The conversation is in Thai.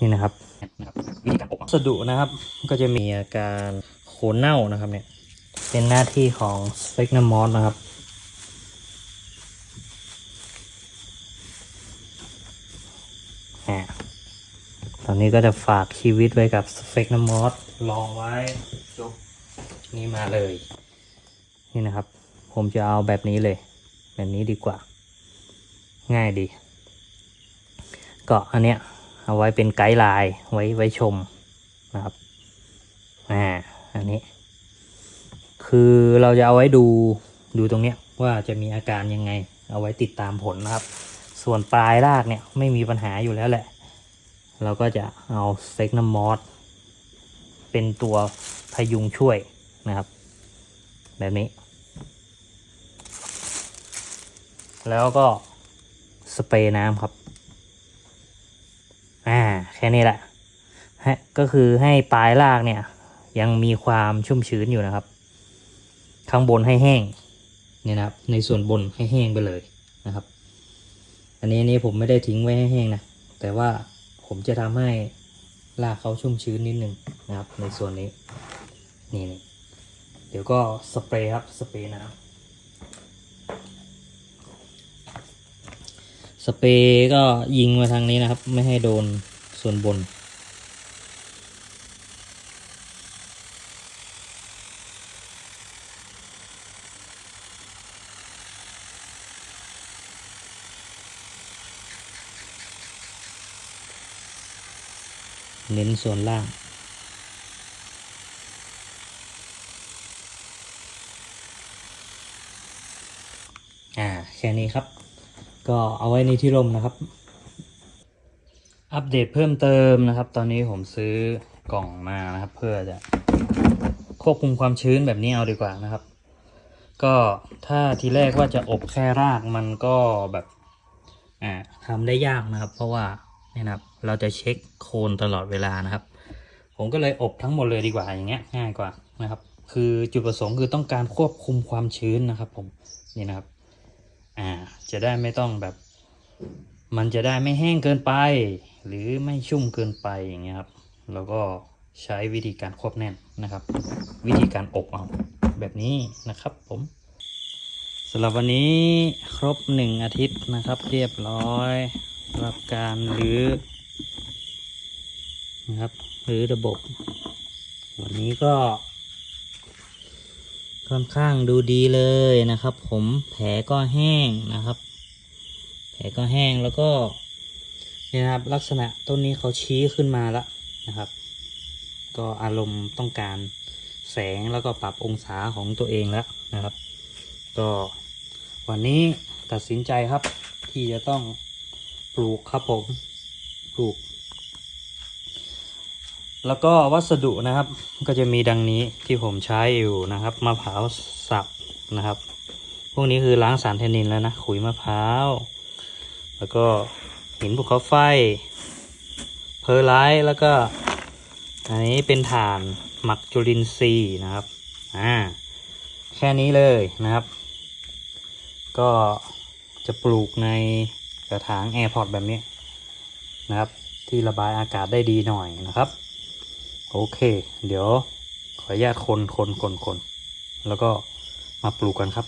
นี่นะครับนะครับวิธีการอบวัสดุนะครับก็จะมีอาการโคนเน่านะครับเนี่ยเป็นหน้าที่ของสเปกนามอสนะครับอ่าตอนนี้ก็จะฝากชีวิตไว้กับสเปกนามอสลองไว้จบนี่มาเลย นี่นะครับ ผมจะเอาแบบนี้เลย แบบนี้ดีกว่า ง่ายดี ก็อันเนี้ย เอาไว้เป็นไกด์ไลน์ไว้ไว้ชมนะครับอ่าอันนี้ คือเราจะเอาไว้ดูดูตรงเนี้ยว่าจะมีอาการยังไง เอาไว้ติดตามผลนะครับ ส่วนปลายรากเนี่ยไม่มีปัญหาอยู่แล้วแหละ เราก็จะเอาเต็กน้ำมอสเป็นตัวพยุงช่วยนะครับ แบบนี้ แล้วก็สเปรย์น้ำครับ แค่นี้แหละฮะก็คือให้ปลายรากเนี่ย ยังมีความชุ่มชื้นอยู่นะครับ ข้างบนให้แห้งเนี่ยนะครับ ในส่วนบนให้แห้งไปเลยนะครับ อันนี้นี้ผมไม่ได้ทิ้งไว้ให้แห้งนะแต่ว่าผมจะทำให้รากเขาชุ่มชื้นนิดนึงนะครับ ในส่วนนี้นี่นี่เดี๋ยวก็สเปรย์ครับสเปรย์น้ำสเปรย์ก็ยิงมาทางนี้นะครับ ไม่ให้โดน ส่วนบน เน้นส่วนล่างอ่าแค่นี้ครับ ก็เอาไว้ในที่ร่มนะครับ อัปเดตเพิ่มเติมนะครับ ตอนนี้ผมซื้อกล่องมานะครับ เพื่อจะควบคุมความชื้นแบบนี้เอาดีกว่านะครับ ก็ถ้าทีแรกว่าจะอบแค่รากมันก็แบบอ่าทำได้ยากนะครับ เพราะว่าเนี่ยนะครับ เราจะเช็คโคนตลอดเวลานะครับ ผมก็เลยอบทั้งหมดเลยดีกว่าอย่างเงี้ยง่ายกว่านะครับ คือจุดประสงค์คือต้องการควบคุมความชื้นนะครับ ผมนี่นะครับ อ่าจะได้ไม่ต้องแบบ มันจะได้ไม่แห้งเกินไป หรือไม่ชุ่มเกินไปอย่างเงี้ยครับแล้วก็ใช้วิธีการควบแน่นนะครับ วิธีการอบเอาแบบนี้นะครับผมสำหรับวันนี้ครบหนึ่งอาทิตย์นะครับ เรียบร้อยสำหรับการรื้อนะครับรื้อระบบ วันนี้ก็ ค่อนข้างดูดีเลยนะครับ ผมแผลก็แห้งนะครับ แผลก็แห้งแล้วก็เนี่ยนะครับลักษณะต้นนี้เขาชี้ขึ้นมาแล้วนะครับ ก็อารมณ์ต้องการแสงแล้วก็ปรับองศาของตัวเองแล้วนะครับ ก็วันนี้ตัดสินใจครับที่จะต้องปลูกครับผมปลูก แล้วก็วัสดุนะครับก็จะมีดังนี้ที่ผมใช้อยู่นะครับมะพร้าวสับนะครับ พวกนี้คือล้างสารแทนนินแล้วนะขุยมะพร้าว แล้วก็หินภูเขาไฟ เพอร์ไลท์แล้วก็อันนี้เป็นถ่านหมักจุลินทรีย์นะครับอ่าแค่นี้เลยนะครับ ก็จะปลูกในกระถางแอร์พอร์ตแบบนี้นะครับ ที่ระบายอากาศได้ดีหน่อยนะครับ โอเค เดี๋ยวขออนุญาตคนคนคนคนแล้วก็มาปลูกกันครับ